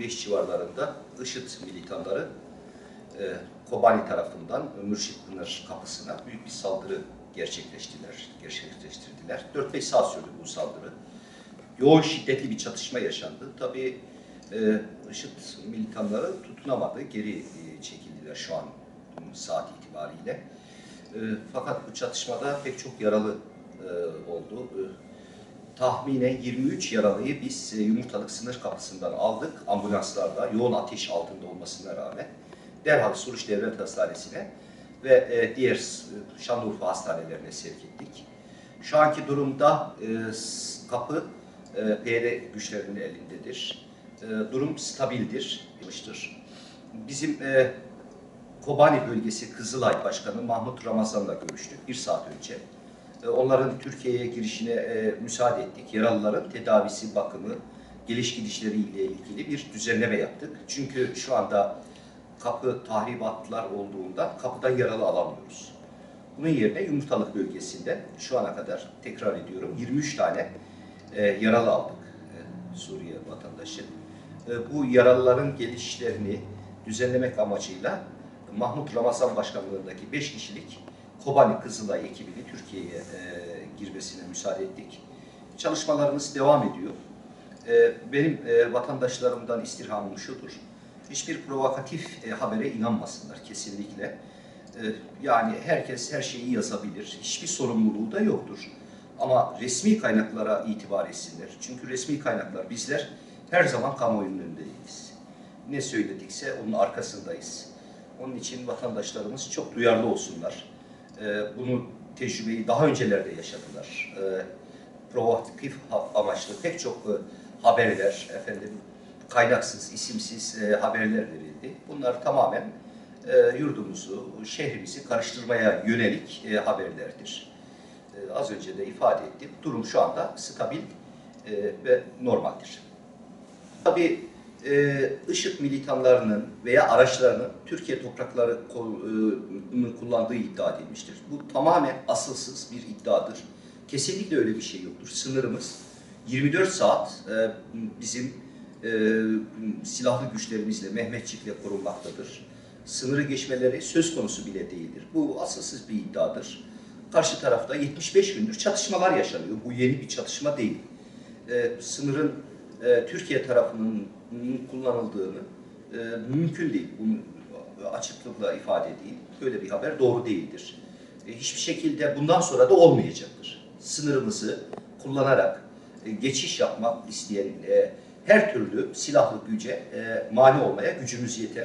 5 civarlarında IŞİD militanları e, Kobani tarafından Mürşit Pınar kapısına büyük bir saldırı gerçekleştirdiler. gerçekleştirdiler. 4-5 saat sürdü bu saldırı. Yoğun şiddetli bir çatışma yaşandı. Tabii e, IŞİD militanları tutunamadı. Geri e, çekildiler şu an saat itibariyle. E, fakat bu çatışmada pek çok yaralı e, oldu. E, tahminen 23 yaralıyı biz e, yumurtalık sınır kapısından aldık. Ambulanslarda yoğun ateş altında olmasına rağmen derhal Suruç Devlet Hastanesi'ne ve e, diğer e, Şanlıurfa hastanelerine sevk ettik. Şu anki durumda kapı PR güçlerinin elindedir. Durum stabildir, yapmıştır. Bizim Kobani bölgesi Kızılay Başkanı Mahmut Ramazan'la görüştük bir saat önce. E, Onların Türkiye'ye girişine e, müsaade ettik. Yaralıların tedavisi, bakımı, geliş gidişleriyle ilgili bir düzenleme yaptık. Çünkü şu anda kapı tahribatlar olduğunda kapıdan yaralı alamıyoruz. Bunun yerine Yumurtalık bölgesinde şu ana kadar tekrar ediyorum 23 tane e, yaralı aldık Suriye vatandaşı. Bu yaralıların gelişlerini düzenlemek amacıyla Mahmut Ramazan Başkanlığındaki 5 kişilik Kobani Kızılay ekibini Türkiye'ye e, girmesine müsaade ettik. Çalışmalarımız devam ediyor. E, benim e, vatandaşlarımdan istirhamım şudur. Hiçbir provokatif e, habere inanmasınlar kesinlikle. E, yani herkes her şeyi yazabilir. Hiçbir sorumluluğu da yoktur. Ama resmi kaynaklara itibar etsinler. Çünkü resmi kaynaklar bizler her zaman kamuoyunun önündeyiz. Ne söyledikse onun arkasındayız. Onun için vatandaşlarımız çok duyarlı olsunlar. Ee, bunu tecrübeyi daha öncelerde yaşadılar. Ee, provokatif amaçlı pek çok e, haberler, efendim kaynaksız, isimsiz e, haberler verildi. Bunlar tamamen e, yurdumuzu, şehrimizi karıştırmaya yönelik e, haberlerdir. E, az önce de ifade ettim. Durum şu anda stabil e, ve normaldir. Tabii e, IŞİD militanlarının veya araçlarının Türkiye toprakları e, kullandığı iddia edilmiştir. Bu tamamen asılsız bir iddiadır. Kesinlikle öyle bir şey yoktur. Sınırımız 24 saat e, bizim e, silahlı güçlerimizle, Mehmetçik'le korunmaktadır. Sınırı geçmeleri söz konusu bile değildir. Bu asılsız bir iddiadır. Karşı tarafta 75 gündür çatışmalar yaşanıyor. Bu yeni bir çatışma değil e, sınırın e, Türkiye tarafının kullanıldığını e, mümkün değil. Bunu açıklıkla ifade edeyim. Böyle bir haber doğru değildir. E, hiçbir şekilde bundan sonra da olmayacaktır. Sınırımızı kullanarak e, geçiş yapmak isteyen e, her türlü silahlı güce e, mani olmaya gücümüz yeter.